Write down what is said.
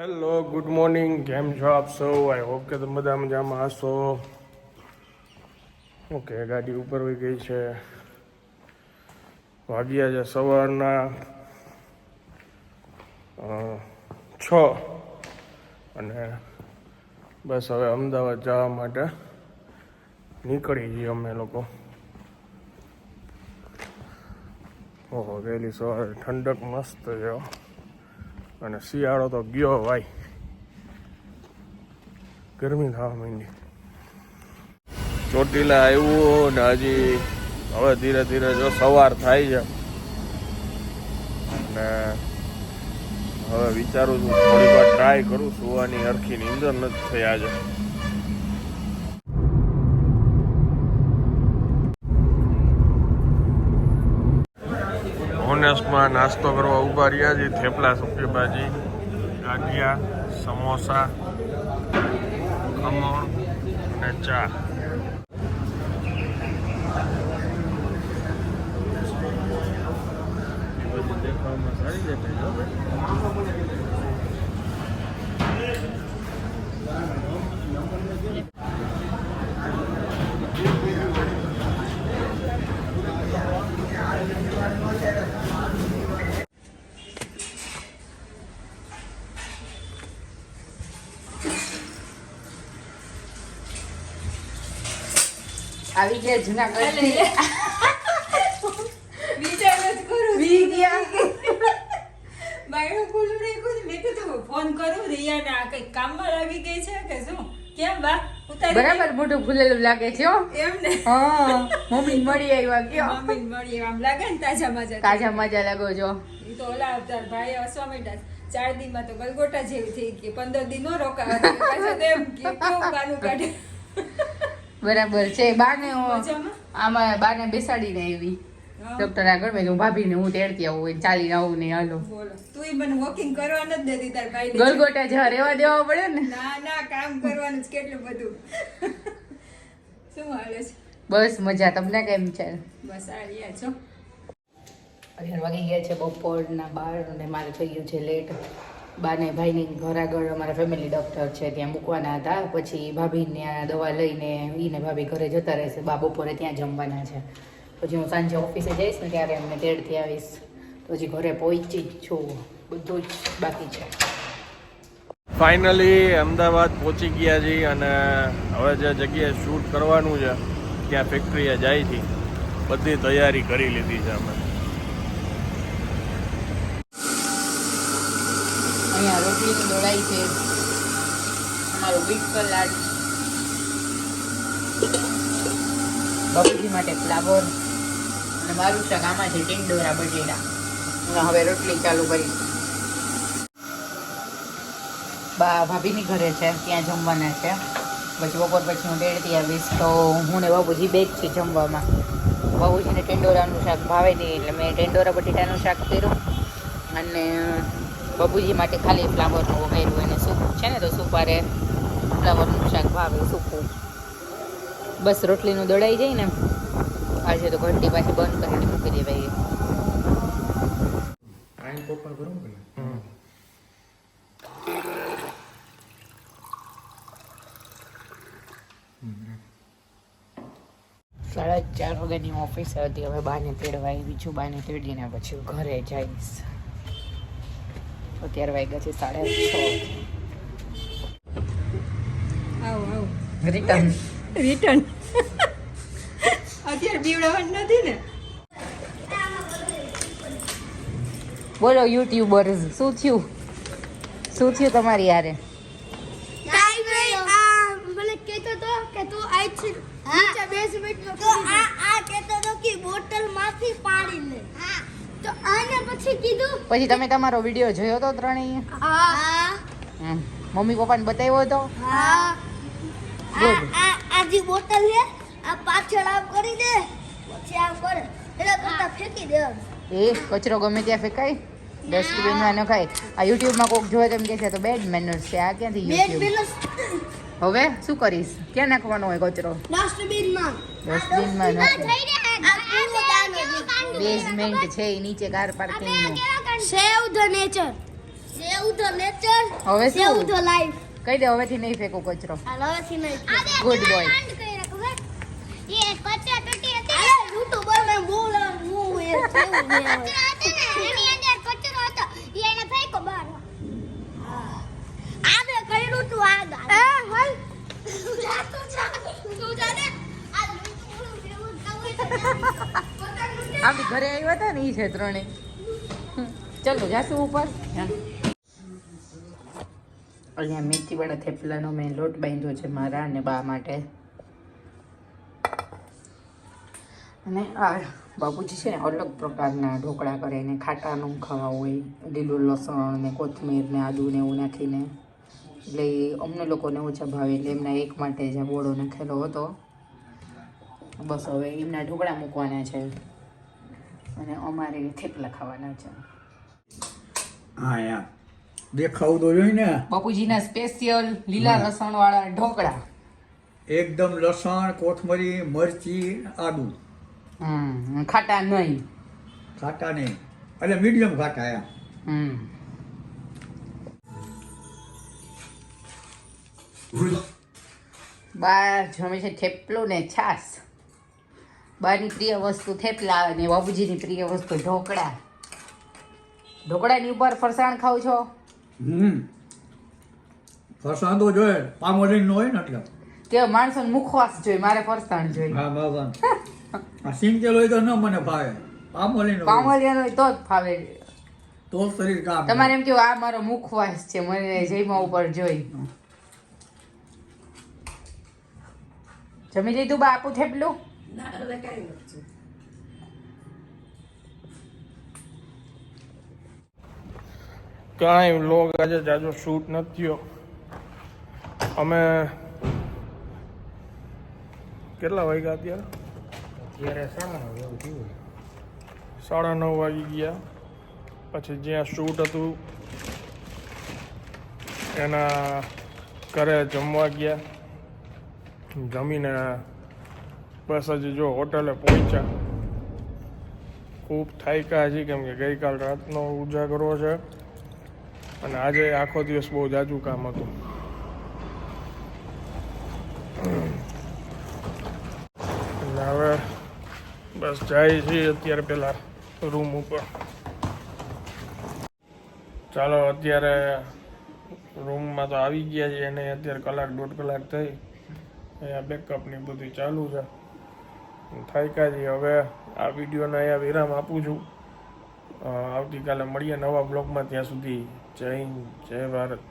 Hello good morning કેમ છો આપ સૌ? આઈ હોપ કે તમે બધા મજામાં હશો. ઓકે, ગાડી ઉપર વહી ગઈ છે. વાગ્યા છે સવારના છ. અને બસ હવે અમદાવાદ જવા માટે નીકળી જઈએ અમે લોકો. ઓહો, વહેલી સવારે ઠંડક મસ્ત છે. અને શિયાળો તો ગયો ભાઈ. ગરમી થવા માંડી. ચોટીલા આવ્યું ને હજી હવે ધીરે ધીરે જો સવાર થાય છે. ને હવે વિચારું છું થોડી વાર ટ્રાય કરું સુવાની અરખી નીંદર નથી થઈ આજે. ઓનેસ્ટમાં નાસ્તો કરવા ઊભા રહ્યા છે થેપલા સુકી ભાજી ગાંઠિયા, સમોસા, ખમણ અને ચા. દેખાવમાં સારી દેખાય આવી ગયા જુનાગઢ વિચાર જ કરું વી ગયા. બાયણું ખુલ્લું રાખ્યું મેં કીધું ફોન કરું રિયાને કઈ કામમાં લાગી ગઈ છે કે શું? કેમ બા? બરાબર મોઢું ફૂલેલું લાગે છે એમ ને. હા મમ્મી મળી આવ્યા કયો. મમ્મી મળી આમ લાગે ને તાજા મજા તાજા મજા લાગો છો. એ તો ઓલા અવતાર ભાઈ હસવા માંડ્યા. ચાર દિનમાં તો ગલગોટા જેવી થઈ ગઈ. પંદર દિન નો રોકાવા. પાછા તો એમ કે કેવું કાઢે? બરાબર છે. બાને? આમાં બાને બેસાડીને આવી. ડોક્ટર આગળ મેં ભાભીને હું તેડતી આવું ચાલીને આવું ને હાલો. તું મને વોકિંગ કરવા નથી દેતી તાર ભાઈ ગલગોટા જવા રેવા દેવા પડે ને? ના ના કામ કરવાનું જ કેટલું બધું. શું હાલે છે? બસ મજા તમને કેમ છે? બસ આ છો. અગિયાર વાગી ગયા છે બપોરના બાર અને મારે થઈ ગયું છે લેટ. બાને ભાઈની ઘર આગળ અમારા ફેમિલી ડૉક્ટર છે, ત્યાં મૂકવાના હતા. પછી ભાભીને દવા લઈને એને ભાભી ઘરે જતા રહેશે બા બપોરે ત્યાં જમવાના છે. પછી હું સાંજે ઓફિસે જઈશ ને ત્યારે એમને તેડથી આવીશ. પછી ઘરે પહોંચી જ છું. બધું જ બાકી છે. ફાઇનલી અમદાવાદ પહોંચી ગયા છીએ અને હવે જે જગ્યાએ શૂટ કરવાનું છે, ત્યાં ફેક્ટરીએ જાય છે. બધી તૈયારી કરી લીધી છે અમે. અહીંયા રોટલી દોડાઈ છે. અમારું બીટ સલાડ. બાપુજી માટે ફ્લાવર. અને મારું શાક આમાં છે ટિંડોરા બટેટા. હું હવે રોટલી ચાલુ કરીશ બા ભાભીની ઘરે છે, ત્યાં જમવાના છે. પછી બપોર પછી હું તેડતી આવીશ તો હું ને બાબુજી બે જ છે જમવામાં. બાબુજીને ટેંડોરાનું શાક ભાવે નહીં, એટલે મેં ટેંડોરા બટેટાનું શાક કર્યું. અને બાબુજી માટે ખાલી ફ્લાવરનું વઘાર્યું એને સૂકું છે ને તો સુપારે ફ્લાવરનું શાક ભાવે સૂકું. બસ રોટલીનું દળાઈ જાય ને આજે તો ઘંટી પાછી બંધ કરીને મૂકી દેવાય સાડા ચાર વાગ્યાની ઓફિસ હતી હવે બાને તેડવા આવી છું બાને તેડીને પછી ઘરે જઈશ. અત્યારે વાગ્યા છે સાડા છ. આવો આવો. રિટર્ન રિટર્ન અત્યારે બીવડાવવાનું નથી ને? બોલો યુટ્યુબર્સ શું થયું? શું થયું તમારી યારે મને કહેતો તો કે તું આઈ છે નીચે બેસ મિનિટનો તો આ આ કહેતો તો કે બોટલમાંથી પાણી લે હા તો આને પછી કીધું પછી તમે તમારો વીડિયો જોયો તો ત્રણેય? હા. મમ્મી પપ્પાને બતાવ્યો હતો હા. આ આ આ જે બોટલ છે આ પાછળ આમ કરી દે પછી આમ કરે. એટલે કરતા ફેંકી દે એ કચરો ગમે ત્યાં ફેંકાય ડસ્ટબિનમાં નખાય આ યુટ્યુબમાં કોક જોવે તેમ કે છે તો બેડ મેનર્સ છે આ ક્યાંથી યુટ્યુબ હવે શું કરીશ? ક્યાં નાખવાનો હોય કચરો? ડસ્ટબિનમાં ડસ્ટબિનમાં નાખો. બેઝમેન્ટ છે નીચે car પાર્કિંગનું. Save the nature save the nature હવે સેવ ધ લાઈફ કહી દે હવેથી નહીં ફેંકો કચરો. હવેથી નહીં ગુડ બોય એ બોલ હું કચરો હતો એને ફેંકો બહાર. આ મે કર્યું તું આ એ હલ. આપણી ઘરે આવ્યા હતા ને એ છે ત્રણે ચલો, જાશું ઉપર. અહીંયા મેથીવાળા થેપલાનો મેં લોટ બાંધ્યો છે મારા અને બા માટે. અને આ બાપુજી છે ને અલગ પ્રકારના ઢોકળા કરે ને ખાટાનું ખાવા હોય, લીલું લસણ ને કોથમીર ને આદુ ને એવું નાખીને. એટલે અમને લોકોને ઓછા ભાવે, એટલે એમના એક માટે જ આ બોળો નાખેલો હતો. બસ હવે એમના ઢોકળા મૂકવાના છે. અને અમારે થેપલા ખાવાના છે. હા યાર દેખાવું તો જોઈ ને. બાપુજીના સ્પેશિયલ લીલા લસણ વાળા ઢોકળા. એકદમ લસણ કોથમરી મરચી આદુ. હમ ખાટા નહીં. ખાટા નહીં. એટલે મીડિયમ ખાટા એમ હમ. બાર જમે છે થેપલું ને છાસ બારની પ્રિય વસ્તુ થેપલા અને બાબુજીની પ્રિય વસ્તુ ઢોકળા. ઢોકળાની ઉપર ફરસાણ ખાવ છો? હમ. ફરસાણ તો જોઈએ પામોલીન નો હોય ને એટલે. કે માણસો મુખવાસ જોઈએ મારે ફરસાણ જોઈએ. હા બાબા આ સિંગતેલ હોય તો ન મને ભાવે. પામોલીન હોય. પામલિયાનો હોય તો જ ફાવે તો શરીર કામ તમારે એમ કેવું આ મારો મુખવાસ છે મને જઈમાં ઉપર જોઈ. જમી લીધું બા આપું થેપલું? કાંઈ લોગ આજે જાજો શૂટ નથી થયો. અમે કેટલા વાગ્યા અત્યારે? સાડા નવ વાગી ગયા. પછી જ્યાં શૂટ હતું એના ઘરે જમવા ગયા. જમીને બસ હજી જો હોટલે પહોંચ્યા. ખૂબ થાયકા હજી કેમ કે ગઈકાલ રાતનો ઉજાગરો છે. અને આજે આખો દિવસ બહુ જાજુ કામ હતું. હવે બસ જાય છે અત્યારે પેલા રૂમ ઉપર. ચાલો અત્યારે રૂમમાં તો આવી ગયા છે અને અત્યારે કલાક દોઢ કલાક થઈ. અહીંયા બેકઅપની બધું ચાલુ છે. થાયકા છે હવે આ વિડીયોને અહીંયા વિરામ આપું છું. આવતીકાલે મળીએ નવા બ્લોગમાં. ત્યાં સુધી જય હિન્દ, જય ભારત.